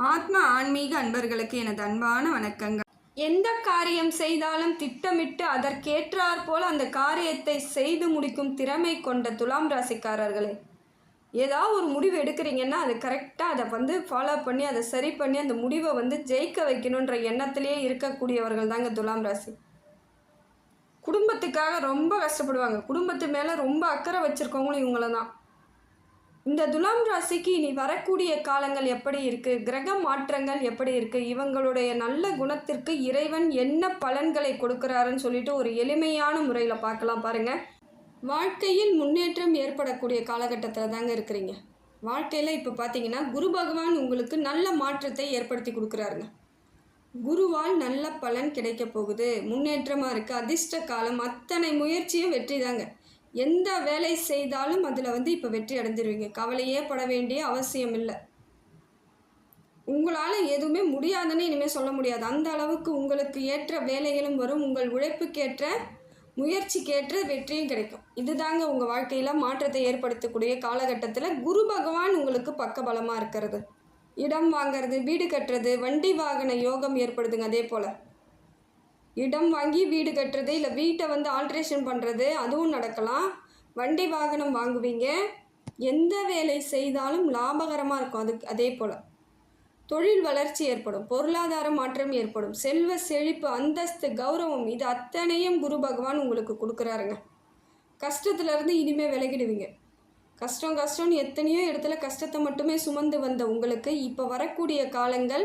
ஆத்ம ஆன்மீக அன்பர்களுக்கு எனது அன்பான வணக்கங்கள். எந்த காரியம் செய்தாலும் திட்டமிட்டு அதற்கேற்றாற் போல் அந்த காரியத்தை செய்து முடிக்கும் திறமை கொண்ட துலாம் ராசிக்காரர்களே. ஏதாவது ஒரு முடிவு எடுக்கிறீங்கன்னா அது கரெக்டாக அதை வந்து ஃபாலோ பண்ணி அதை சரி பண்ணி அந்த முடிவை வந்து ஜெயிக்க வைக்கணுன்ற எண்ணத்திலேயே இருக்கக்கூடியவர்கள் தாங்க துலாம் ராசி. குடும்பத்துக்காக ரொம்ப கஷ்டப்படுவாங்க. குடும்பத்து மேலே ரொம்ப அக்கறை வச்சுருக்கவங்களும் இவங்கள தான். இந்த துலாம் ராசிக்கு இனி வரக்கூடிய காலங்கள் எப்படி இருக்குது கிரக மாற்றங்கள் எப்படி இருக்குது இவங்களுடைய நல்ல குணத்திற்கு இறைவன் என்ன பலன்களை கொடுக்குறாருன்னு சொல்லிட்டு ஒரு எளிமையான முறையில் பார்க்கலாம் பாருங்கள் வாழ்க்கையில் முன்னேற்றம் ஏற்படக்கூடிய காலகட்டத்தில் தாங்க இருக்கிறீங்க. வாழ்க்கையில் இப்போ பார்த்தீங்கன்னா குரு பகவான் உங்களுக்கு நல்ல மாற்றத்தை ஏற்படுத்தி கொடுக்குறாருங்க. குருவால் நல்ல பலன் கிடைக்க போகுது. முன்னேற்றமாக இருக்குது அதிர்ஷ்ட காலம் அத்தனை முயற்சியும் வெற்றி தாங்க எந்த வேலை செய்தாலும் அதில் வந்து இப்போ வெற்றி அடைஞ்சிருவீங்க. கவலையே பட வேண்டிய அவசியம் இல்லை. உங்களால் எதுவுமே முடியாதுன்னு இனிமேல் சொல்ல முடியாது. அந்த அளவுக்கு உங்களுக்கு ஏற்ற வேலைகளும் வரும். உங்கள் உழைப்புக்கேற்ற முயற்சிக்கேற்ற வெற்றியும் கிடைக்கும். இதுதாங்க உங்கள் வாழ்க்கையில் மாற்றத்தை ஏற்படுத்தக்கூடிய காலகட்டத்தில் குரு பகவான் உங்களுக்கு பக்கபலமாக இருக்கிறது. இடம் வாங்கிறது வீடு கட்டுறது வண்டி வாகன யோகம் ஏற்படுதுங்க அதே போல். இடம் வாங்கி வீடு கட்டுறது இல்லை வீட்டை வந்து ஆல்ட்ரேஷன் பண்ணுறது அதுவும் நடக்கலாம். வண்டி வாகனம் வாங்குவீங்க. எந்த வேலை செய்தாலும் லாபகரமாக இருக்கும் அதுக்கு அதே போல். தொழில் வளர்ச்சி ஏற்படும் பொருளாதார மாற்றம் ஏற்படும் செல்வ செழிப்பு அந்தஸ்து கௌரவம் இது அத்தனையும் குரு பகவான் உங்களுக்கு கொடுக்குறாருங்க. கஷ்டத்துலேருந்து இனிமேல் விலகிடுவீங்க. கஷ்டம் கஷ்டம்னு எத்தனையோ இடத்துல கஷ்டத்தை மட்டுமே சுமந்து வந்த உங்களுக்கு இப்போ வரக்கூடிய காலங்கள்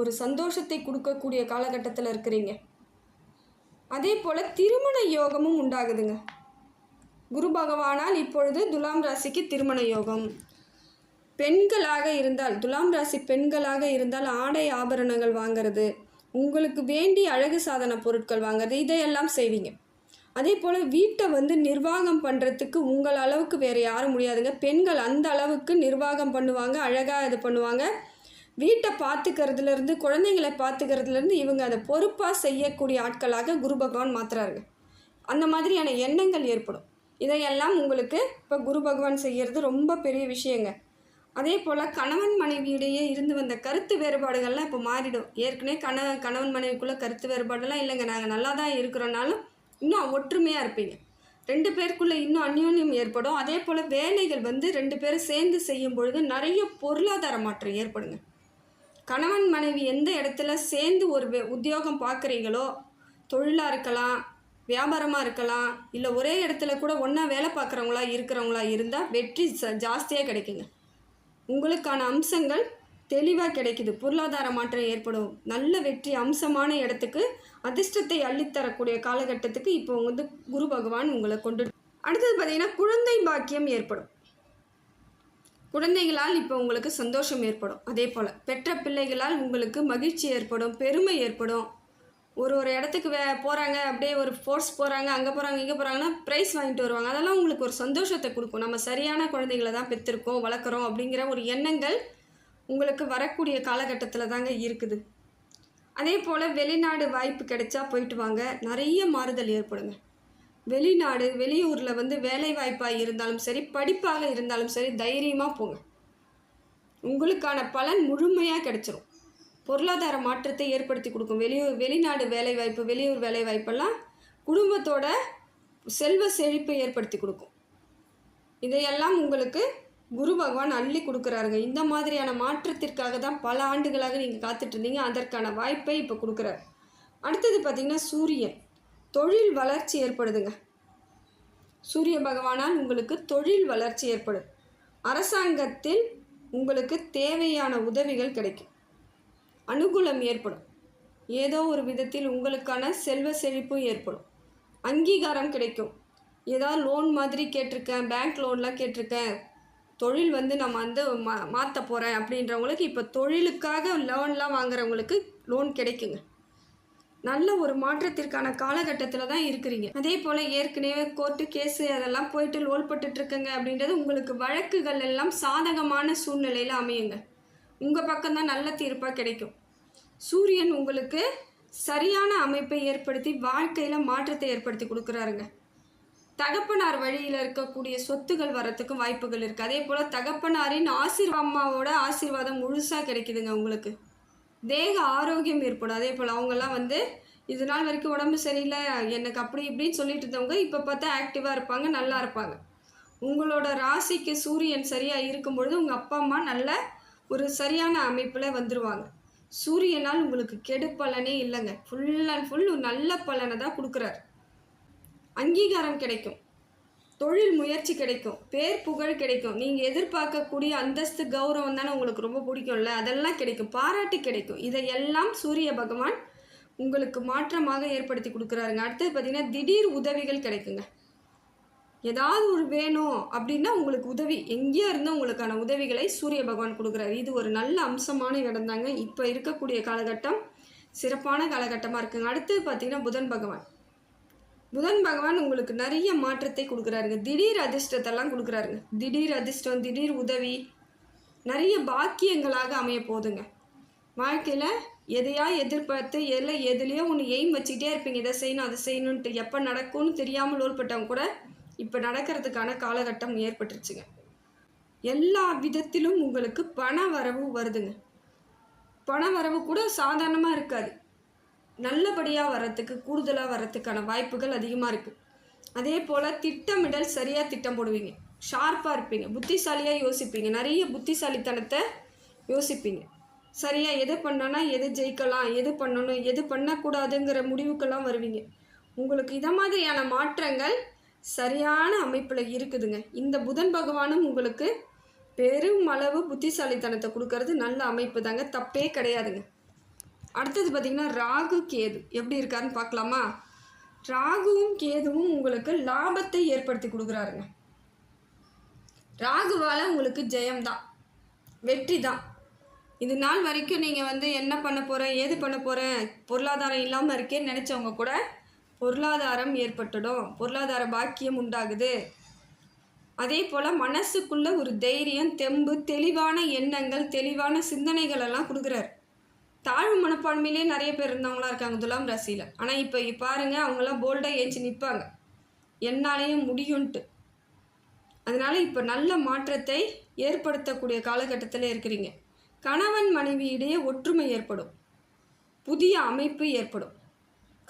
ஒரு சந்தோஷத்தை கொடுக்கக்கூடிய காலகட்டத்தில் இருக்கிறீங்க. அதே போல் திருமண யோகமும் உண்டாகுதுங்க. குரு பகவானால் இப்பொழுது துலாம் ராசிக்கு திருமண யோகம். பெண்களாக இருந்தால் துலாம் ராசி பெண்களாக இருந்தால் ஆடை ஆபரணங்கள் வாங்கிறது உங்களுக்கு வேண்டி அழகு சாதன பொருட்கள் வாங்குறது இதையெல்லாம் செய்வீங்க. அதே போல் வீட்டை வந்து நிர்வாகம் பண்ணுறதுக்கு உங்கள் அளவுக்கு வேறு யாரும் முடியாதுங்க. பெண்கள் அந்த அளவுக்கு நிர்வாகம் பண்ணுவாங்க அழகாக இது பண்ணுவாங்க. வீட்டை பார்த்துக்கிறதுலேருந்து குழந்தைங்களை பார்த்துக்கிறதுலேருந்து இவங்க அதை பொறுப்பாக செய்யக்கூடிய ஆட்களாக குரு பகவான் மாத்துறாருங்க. அந்த மாதிரியான எண்ணங்கள் ஏற்படும். இதையெல்லாம் உங்களுக்கு இப்போ குரு பகவான் செய்கிறது ரொம்ப பெரிய விஷயங்க. அதே போல் கணவன் மனைவியிடையே இருந்து வந்த கருத்து வேறுபாடுகள்லாம் இப்போ மாறிடும். ஏற்கனவே கண கணவன் மனைவிக்குள்ளே கருத்து வேறுபாடெல்லாம் இல்லைங்க. நாங்கள் நல்லா தான் இருக்கிறோனாலும் இன்னும் ஒற்றுமையாக இருப்பீங்க. ரெண்டு பேருக்குள்ளே இன்னும் அந்யோன்யம் ஏற்படும். அதே போல் வேலைகள் வந்து ரெண்டு பேரும் சேர்ந்து செய்யும் பொழுது நிறைய பொருளாதார மாற்றம் ஏற்படுங்க. கணவன் மனைவி எந்த இடத்துல சேர்ந்து ஒரு உத்தியோகம் பார்க்குறீங்களோ தொழிலாக இருக்கலாம் வியாபாரமாக இருக்கலாம் இல்லை ஒரே இடத்துல கூட ஒன்றா வேலை பார்க்குறவங்களா இருக்கிறவங்களா இருந்தால் வெற்றி ச ஜாஸ்தியாக கிடைக்குங்க. உங்களுக்கான அம்சங்கள் தெளிவாக கிடைக்குது. பொருளாதார மாற்றம் ஏற்படும். நல்ல வெற்றி அம்சமான இடத்துக்கு அதிர்ஷ்டத்தை அள்ளித்தரக்கூடிய காலகட்டத்துக்கு இப்போ வந்து குரு பகவான் உங்களை கொண்டு அடுத்தது பார்த்தீங்கன்னா குழந்தை பாக்கியம் ஏற்படும். குழந்தைகளால் இப்போ உங்களுக்கு சந்தோஷம் ஏற்படும். அதே போல் பெற்ற பிள்ளைகளால் உங்களுக்கு மகிழ்ச்சி ஏற்படும் பெருமை ஏற்படும். ஒரு ஒரு இடத்துக்கு வே போகிறாங்க அப்படியே ஒரு ஃபோர்ஸ் போகிறாங்க அங்கே போகிறாங்க இங்கே போகிறாங்கன்னா ப்ரைஸ் வாங்கிட்டு வருவாங்க. அதெல்லாம் உங்களுக்கு ஒரு சந்தோஷத்தை கொடுக்கும். நம்ம சரியான குழந்தைகளை தான் பெற்றிருக்கோம் வளர்க்குறோம் அப்படிங்கிற ஒரு எண்ணங்கள் உங்களுக்கு வரக்கூடிய காலகட்டத்தில் தாங்க இருக்குது. அதே போல் வெளிநாடு வாய்ப்பு கிடைச்சா போயிட்டு வாங்க. நிறைய மாறுதல் ஏற்படுங்க. வெளிநாடு வெளியூரில் வந்து வேலை வாய்ப்பாக இருந்தாலும் சரி படிப்பாக இருந்தாலும் சரி தைரியமாக போங்க. உங்களுக்கான பலன் முழுமையாக கிடைச்சிரும். பொருளாதார மாற்றத்தை ஏற்படுத்தி கொடுக்கும். வெளியூர் வெளிநாடு வேலைவாய்ப்பு வெளியூர் வேலைவாய்ப்பெல்லாம் குடும்பத்தோட செல்வ செழிப்பை ஏற்படுத்தி கொடுக்கும். இதையெல்லாம் உங்களுக்கு குரு பகவான் அள்ளி கொடுக்குறாருங்க. இந்த மாதிரியான மாற்றத்திற்காக தான் பல ஆண்டுகளாக நீங்கள் காத்துட்ருந்தீங்க அதற்கான வாய்ப்பை இப்போ கொடுக்குறாரு. அடுத்தது பார்த்திங்கன்னா சூரியன். தொழில் வளர்ச்சி ஏற்படுதுங்க. சூரிய பகவானால் உங்களுக்கு தொழில் வளர்ச்சி ஏற்படும். அரசாங்கத்தில் உங்களுக்கு தேவையான உதவிகள் கிடைக்கும். அனுகூலம் ஏற்படும். ஏதோ ஒரு விதத்தில் உங்களுக்கான செல்வ செழிப்பும் ஏற்படும். அங்கீகாரம் கிடைக்கும். ஏதாவது லோன் மாதிரி கேட்டிருக்கேன் பேங்க் லோன்லாம் கேட்டிருக்கேன். தொழில் வந்து நம்ம வந்து மா மாற்ற போகிறேன் அப்படின்றவங்களுக்கு இப்போ தொழிலுக்காக லோன்லாம் வாங்குறவங்களுக்கு லோன் கிடைக்குங்க. நல்ல ஒரு மாற்றத்திற்கான காலகட்டத்தில் தான் இருக்கிறீங்க. அதே போல் ஏற்கனவே கோர்ட்டு கேஸு அதெல்லாம் போயிட்டு லோல் பட்டுட்ருக்கங்க அப்படின்றது உங்களுக்கு வழக்குகள் எல்லாம் சாதகமான சூழ்நிலையில் அமையுங்க. உங்கள் பக்கம்தான் நல்ல தீர்ப்பாக கிடைக்கும். சூரியன் உங்களுக்கு சரியான அமைப்பை ஏற்படுத்தி வாழ்க்கையில் மாற்றத்தை ஏற்படுத்தி கொடுக்குறாருங்க. தகப்பனார் வழியில் இருக்கக்கூடிய சொத்துகள் வரத்துக்கு வாய்ப்புகள் இருக்குது அதே போல் தகப்பனாரின் ஆசீர்வா அம்மாவோட ஆசீர்வாதம் முழுசாக கிடைக்குதுங்க உங்களுக்கு. தேக ஆரோக்கியம் ஏற்படும். அதே போல் அவங்கெல்லாம் வந்து இது நாள் வரைக்கும் உடம்பு சரியில்லை எனக்கு அப்படி இப்படின்னு சொல்லிட்டு இருந்தவங்க இப்போ பார்த்தா ஆக்டிவாக இருப்பாங்க நல்லா இருப்பாங்க. உங்களோட ராசிக்கு சூரியன் சரியாக இருக்கும் பொழுது உங்கள் அப்பா அம்மா நல்ல ஒரு சரியான அமைப்பில் வந்துடுவாங்க சூரியனால் உங்களுக்கு கெடு பலனே இல்லைங்க. ஃபுல் அண்ட் ஃபுல் நல்ல பலனை தான் கொடுக்குறாரு. அங்கீகாரம் கிடைக்கும். தொழில் முயற்சி கிடைக்கும் பேர் புகழ் கிடைக்கும். நீங்கள் எதிர்பார்க்கக்கூடிய அந்தஸ்து கௌரவம் தானே உங்களுக்கு ரொம்ப பிடிக்கும்ல? அதெல்லாம் கிடைக்கும். பாராட்டு கிடைக்கும். இதையெல்லாம் சூரிய பகவான் உங்களுக்கு மாற்றமாக ஏற்படுத்தி கொடுக்குறாருங்க. அடுத்தது பார்த்தீங்கன்னா திடீர் உதவிகள் கிடைக்குங்க. ஏதாவது ஒரு வேணும் அப்படின்னா உங்களுக்கு உதவி. எங்கேயா இருந்தால் உங்களுக்கான உதவிகளை சூரிய பகவான் கொடுக்குறாரு. இது ஒரு நல்ல அம்சமான இடம் தாங்க இப்போ இருக்கக்கூடிய காலகட்டம் சிறப்பான காலகட்டமாக இருக்குங்க. அடுத்தது பார்த்தீங்கன்னா புதன் பகவான். புதன் பகவான் உங்களுக்கு நிறைய மாற்றத்தை கொடுக்குறாருங்க. திடீர் அதிர்ஷ்டத்தெல்லாம் கொடுக்குறாருங்க. திடீர் அதிர்ஷ்டம் திடீர் உதவி நிறைய பாக்கியங்களாக அமைய போதுங்க வாழ்க்கையில் எதையா எதிர்பார்த்து எல்லாம் எதுலேயோ ஒன்று எய்ம் வச்சுக்கிட்டே இருப்பீங்க. இதை செய்யணும் அதை செய்யணுன்ட்டு எப்போ நடக்கும்னு தெரியாமல் லோல்பட்டவங்க கூட இப்போ நடக்கிறதுக்கான காலகட்டம் ஏற்பட்டுருச்சுங்க. எல்லா விதத்திலும் உங்களுக்கு பண வரவு வருதுங்க. பண வரவு கூட சாதாரணமாக இருக்காது. நல்லபடியாக வர்றதுக்கு கூடுதலாக வர்றதுக்கான வாய்ப்புகள் அதிகமாக இருக்குது அதே போல் திட்டமிடல் சரியாக திட்டம் போடுவீங்க. ஷார்ப்பாக இருப்பீங்க. புத்திசாலியாக யோசிப்பீங்க. நிறைய புத்திசாலித்தனத்தை யோசிப்பீங்க. சரியாக எது பண்ணோன்னா எது ஜெயிக்கலாம் எது பண்ணணும் எது பண்ணக்கூடாதுங்கிற முடிவுக்கெல்லாம் வருவீங்க. உங்களுக்கு இதை மாதிரியான மாற்றங்கள் சரியான அமைப்பில் இருக்குதுங்க. இந்த புதன் பகவானும் உங்களுக்கு பெரும் அளவு புத்திசாலித்தனத்தை கொடுக்கறது நல்ல அமைப்பு தாங்க தப்பே கிடையாதுங்க. அடுத்தது பார்த்திங்கன்னா ராகு கேது. எப்படி இருக்காருன்னு பார்க்கலாமா? ராகுவும் கேதுவும் உங்களுக்கு லாபத்தை ஏற்படுத்தி கொடுக்குறாருங்க. ராகுவால் உங்களுக்கு ஜெயம்தான். வெற்றி தான் இது நாள் வரைக்கும் நீங்கள் வந்து என்ன பண்ண போகிறேன் ஏது பண்ண போகிறேன் பொருளாதாரம் இல்லாமல் இருக்கேன்னு நினச்சவங்க கூட பொருளாதாரம் ஏற்பட்டுடும். பொருளாதார பாக்கியம் உண்டாகுது. அதே போல் மனசுக்குள்ளே ஒரு தைரியம் தெம்பு தெளிவான எண்ணங்கள் தெளிவான சிந்தனைகள் எல்லாம் கொடுக்குறாரு. தாழ்வு மனப்பான்மையிலே நிறைய பேர் இருந்தவங்களா இருக்காங்க துலாம் ராசியில். ஆனால் இப்போ பாருங்கள் அவங்களாம் போல்டாக ஏஞ்சி நிற்பாங்க என்னாலேயும் முடியும்ட்டு அதனால் இப்போ நல்ல மாற்றத்தை ஏற்படுத்தக்கூடிய காலகட்டத்தில் இருக்கிறீங்க. கணவன் மனைவியிடையே ஒற்றுமை ஏற்படும். புதிய அமைப்பு ஏற்படும்.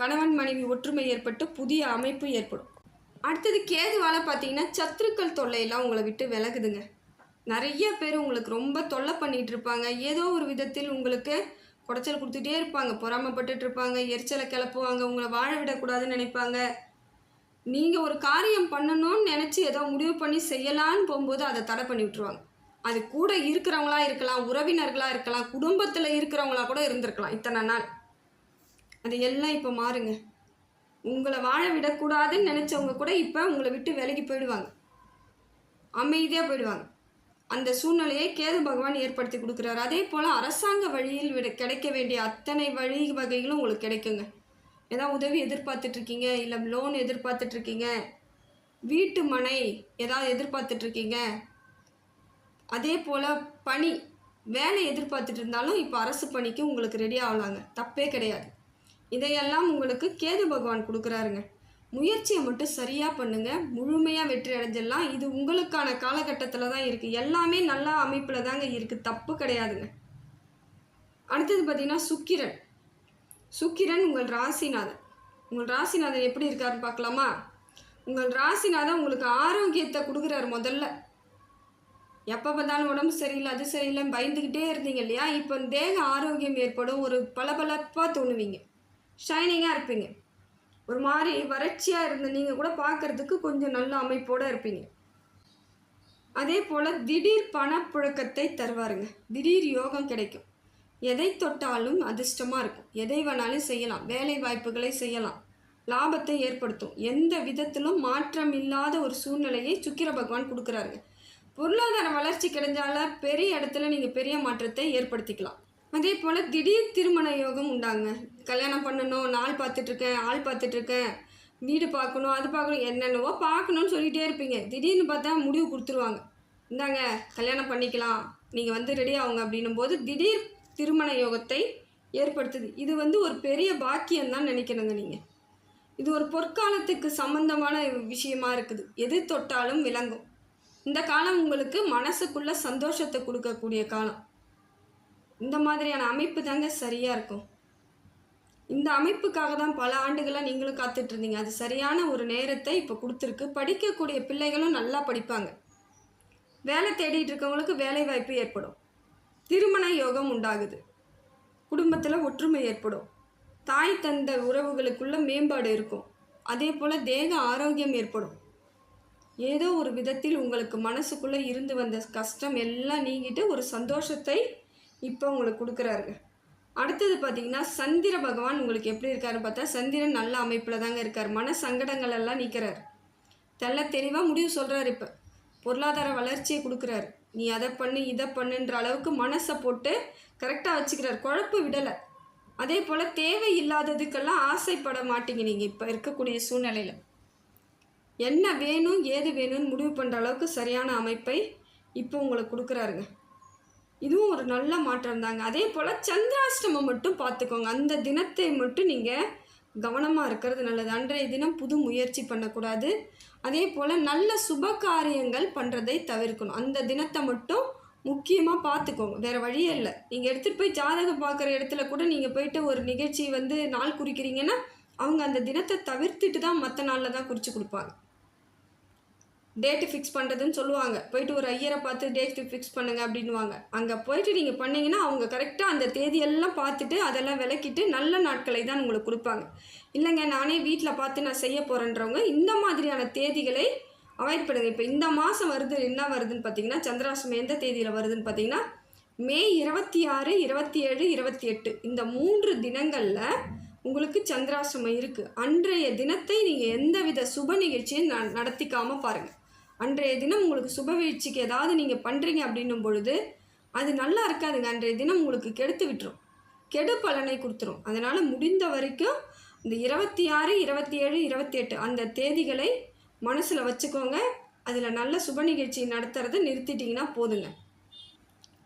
கணவன் மனைவி ஒற்றுமை ஏற்பட்டு புதிய அமைப்பு ஏற்படும். அடுத்தது கேதுவால் பார்த்தீங்கன்னா சத்துருக்கள் தொல்லையெல்லாம் உங்களை விட்டு விலகுதுங்க. நிறைய பேர் உங்களுக்கு ரொம்ப தொல்லை பண்ணிகிட்டு இருப்பாங்க. ஏதோ ஒரு விதத்தில் உங்களுக்கு குடைச்சல் கொடுத்துட்டே இருப்பாங்க. பொறாமப்பட்டுட்டு இருப்பாங்க எரிச்சலை கிளப்புவாங்க. உங்களை வாழ விடக்கூடாதுன்னு நினைப்பாங்க. நீங்கள் ஒரு காரியம் பண்ணணும்னு நினச்சி ஏதோ முடிவு பண்ணி செய்யலான்னு போகும்போது அதை தடை பண்ணி விட்டுருவாங்க. அது கூட இருக்கிறவங்களா இருக்கலாம். உறவினர்களாக இருக்கலாம். குடும்பத்தில் இருக்கிறவங்களா கூட இருந்திருக்கலாம். இத்தனை நாள். அது எல்லாம் இப்போ மாறுங்க. உங்களை வாழ விடக்கூடாதுன்னு நினச்சவங்க கூட இப்போ உங்களை விட்டு விலகி போயிடுவாங்க. அமைதியாக போயிடுவாங்க. அந்த சூழ்நிலையை கேது பகவான் ஏற்படுத்தி கொடுக்குறாரு. அதே போல் அரசாங்க வழியில் விட கிடைக்க வேண்டிய அத்தனை வழி வகைகளும் உங்களுக்கு கிடைக்குங்க. ஏதாவது உதவி எதிர்பார்த்துட்ருக்கீங்க இல்லை லோன் எதிர்பார்த்துட்ருக்கீங்க வீட்டு மனை ஏதாவது எதிர்பார்த்துட்ருக்கீங்க அதே போல் பணி வேலை எதிர்பார்த்துட்டு இருந்தாலும் இப்போ அரசு பணிக்கு உங்களுக்கு ரெடி ஆகலாங்க. தப்பே கிடையாது. இதையெல்லாம் உங்களுக்கு கேது பகவான் கொடுக்குறாருங்க. முயற்சியை மட்டும் சரியாக பண்ணுங்கள் முழுமையாக வெற்றி அடைஞ்சிடலாம். இது உங்களுக்கான காலகட்டத்தில் தான் இருக்குது எல்லாமே நல்ல அமைப்பில் தாங்க இருக்குது தப்பு கிடையாதுங்க. அடுத்தது பார்த்திங்கன்னா சுக்கிரன். சுக்கிரன் உங்கள் ராசிநாதன். உங்கள் ராசிநாதன் எப்படி இருக்காருன்னு பார்க்கலாமா? உங்கள் ராசிநாதன் உங்களுக்கு ஆரோக்கியத்தை கொடுக்குறாரு முதல்ல. எப்போ பார்த்தாலும் உடம்பு சரியில்லை அது சரியில்லைன்னு பயந்துக்கிட்டே இருந்தீங்க இல்லையா? இப்போ தேக ஆரோக்கியம் ஏற்படும். ஒரு பளபளப்பாக தோணுவீங்க. ஷைனிங்காக இருப்பீங்க. ஒரு மாதிரி வறட்சியாக இருந்த நீங்கள் கூட பார்க்குறதுக்கு கொஞ்சம் நல்ல அமைப்போடு இருப்பீங்க. அதே போல் திடீர் பணப்புழக்கத்தை தருவாருங்க. திடீர் யோகம் கிடைக்கும். எதை தொட்டாலும் அதிர்ஷ்டமாக இருக்கும். எதை வேணாலும் செய்யலாம். வேலை வாய்ப்புகளை செய்யலாம். லாபத்தை ஏற்படுத்தும். எந்த விதத்திலும் மாற்றம் இல்லாத ஒரு சூழ்நிலையை சுக்கிர பகவான் கொடுக்குறாருங்க. பொருளாதார வளர்ச்சி கிடைஞ்சால பெரிய இடத்துல நீங்கள் பெரிய மாற்றத்தை ஏற்படுத்திக்கலாம். அதே போல் திடீர் திருமண யோகம் உண்டாங்க. கல்யாணம் பண்ணணும் நாள் பார்த்துட்ருக்கேன் ஆள் பார்த்துட்ருக்கேன். வீடு பார்க்கணும் அது பார்க்கணும் என்னென்னவோ பார்க்கணுன்னு சொல்லிகிட்டே இருப்பீங்க. திடீர்னு பார்த்தா முடிவு கொடுத்துருவாங்க. இந்தாங்க கல்யாணம் பண்ணிக்கலாம். நீங்கள் வந்து ரெடி ஆகுங்க அப்படின்னும் போது திடீர் திருமண யோகத்தை ஏற்படுத்துது. இது வந்து ஒரு பெரிய பாக்கியம் தான் நினைக்கிறேங்க நீங்கள் இது ஒரு பொற்காலத்துக்கு சம்பந்தமான விஷயமா இருக்குது. எது தொட்டாலும் விளங்கும். இந்த காலம் உங்களுக்கு மனசுக்குள்ள சந்தோஷத்தை கொடுக்கக்கூடிய காலம். இந்த மாதிரியான அமைப்பு தாங்க சரியாக இருக்கும். இந்த அமைப்புக்காக தான் பல ஆண்டுகளாக நீங்களும் காத்துட்டு இருந்தீங்க அது சரியான ஒரு நேரத்தை இப்போ கொடுத்துருக்கு. படிக்கக்கூடிய பிள்ளைகளும் நல்லா படிப்பாங்க. வேலை தேடிட்டு இருக்கவங்களுக்கு வேலை வாய்ப்பு ஏற்படும். திருமண யோகம் உண்டாகுது. குடும்பத்தில் ஒற்றுமை ஏற்படும். தாய் தந்த உறவுகளுக்குள்ள மேம்பாடு இருக்கும். அதே போல் தேக ஆரோக்கியம் ஏற்படும். ஏதோ ஒரு விதத்தில் உங்களுக்கு மனசுக்குள்ளே இருந்து வந்த கஷ்டம் எல்லாம் நீங்கிட்டு ஒரு சந்தோஷத்தை இப்போ உங்களுக்கு கொடுக்குறாருங்க. அடுத்தது பார்த்தீங்கன்னா சந்திர பகவான் உங்களுக்கு எப்படி இருக்காருன்னு பார்த்தா சந்திரன் நல்ல அமைப்பில் தாங்க இருக்கார். மன சங்கடங்கள் எல்லாம் நிற்கிறார் தெல்ல தெளிவாக முடிவு சொல்கிறாரு இப்போ. பொருளாதார வளர்ச்சியை கொடுக்குறாரு. நீ அதை பண்ணு இதை பண்ணுன்ற அளவுக்கு மனசை போட்டு கரெக்டாக வச்சுக்கிறார். குழப்பு விடலை. அதே போல் தேவையில்லாததுக்கெல்லாம் ஆசைப்பட மாட்டீங்க நீங்கள் இப்போ இருக்கக்கூடிய சூழ்நிலையில். என்ன வேணும் ஏது வேணும்னு முடிவு பண்ணுற அளவுக்கு சரியான அமைப்பை இப்போ உங்களுக்கு கொடுக்குறாருங்க. இதுவும் ஒரு நல்ல மாற்றம் தாங்க. அதே போல் சந்திராஷ்டமம் மட்டும் பார்த்துக்கோங்க. அந்த தினத்தை மட்டும் நீங்கள் கவனமாக இருக்கிறது நல்லது. அன்றைய தினம் புது முயற்சி பண்ணக்கூடாது. அதே போல் நல்ல சுப காரியங்கள் பண்ணுறதை தவிர்க்கணும். அந்த தினத்தை மட்டும் முக்கியமாக பார்த்துக்கோங்க. வேறு வழியே இல்லை. நீங்கள் எடுத்துகிட்டு போய் ஜாதகம் பார்க்குற இடத்துல கூட நீங்கள் போயிட்டு ஒரு நிகழ்ச்சி வந்து நாள் குறிக்கிறீங்கன்னா அவங்க அந்த தினத்தை தவிர்த்துட்டு தான் மற்ற நாளில் தான் குறித்து கொடுப்பாங்க. டேட்டு ஃபிக்ஸ் பண்ணுறதுன்னு சொல்லுவாங்க. போயிட்டு ஒரு ஐயரை பார்த்து டேட்டு ஃபிக்ஸ் பண்ணுங்க அப்படின்வாங்க அங்கே போயிட்டு நீங்கள் பண்ணிங்கன்னா அவங்க கரெக்டாக அந்த தேதியெல்லாம் பார்த்துட்டு அதெல்லாம் விளக்கிட்டு நல்ல நாட்களை தான் உங்களுக்கு கொடுப்பாங்க. இல்லைங்க நானே வீட்டில் பார்த்து நான் செய்ய போகிறேன்றவங்க இந்த மாதிரியான தேதிகளை அவாய்ட் பண்ணுங்கள் இப்போ இந்த மாதம் வருது என்ன வருதுன்னு பார்த்தீங்கன்னா சந்திராசம் எந்த தேதியில் வருதுன்னு பார்த்தீங்கன்னா மே இருபத்தி ஆறு இருபத்தி ஏழு இருபத்தி எட்டு. இந்த மூன்று தினங்களில் உங்களுக்கு சந்திராசிரமம் இருக்குது அன்றைய தினத்தை நீங்கள் எந்தவித சுப நிகழ்ச்சியும் ந நடத்திக்காமல் பாருங்கள் அன்றைய தினம் உங்களுக்கு சுப வீழ்ச்சிக்கு ஏதாவது நீங்கள் பண்ணுறீங்க அப்படின்னும் பொழுது அது நல்லா இருக்காதுங்க. அன்றைய தினம் உங்களுக்கு கெடுத்து விட்டுரும். கெடு பலனை கொடுத்துரும். அதனால் முடிந்த வரைக்கும் இந்த இருபத்தி ஆறு இருபத்தி ஏழு இருபத்தி எட்டு அந்த தேதிகளை மனசில் வச்சுக்கோங்க. அதில் நல்ல சுப நிகழ்ச்சி நடத்துறதை நிறுத்திட்டிங்கன்னா போதுங்க.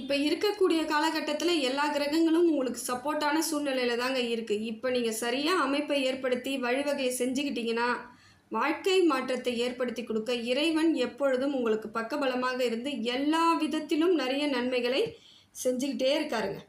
இப்போ இருக்கக்கூடிய காலகட்டத்தில் எல்லா கிரகங்களும் உங்களுக்கு சப்போர்ட்டான சூழ்நிலையில் தாங்க இருக்குது இப்போ நீங்கள் சரியாக அமைப்பை ஏற்படுத்தி வழிவகையை செஞ்சுக்கிட்டிங்கன்னா வாழ்க்கை மாற்றத்தை ஏற்படுத்தி கொடுக்க இறைவன் எப்பொழுதும் உங்களுக்கு பக்கபலமாக இருந்து எல்லா விதத்திலும் நிறைய நன்மைகளை செஞ்சுக்கிட்டே இருக்காருங்க.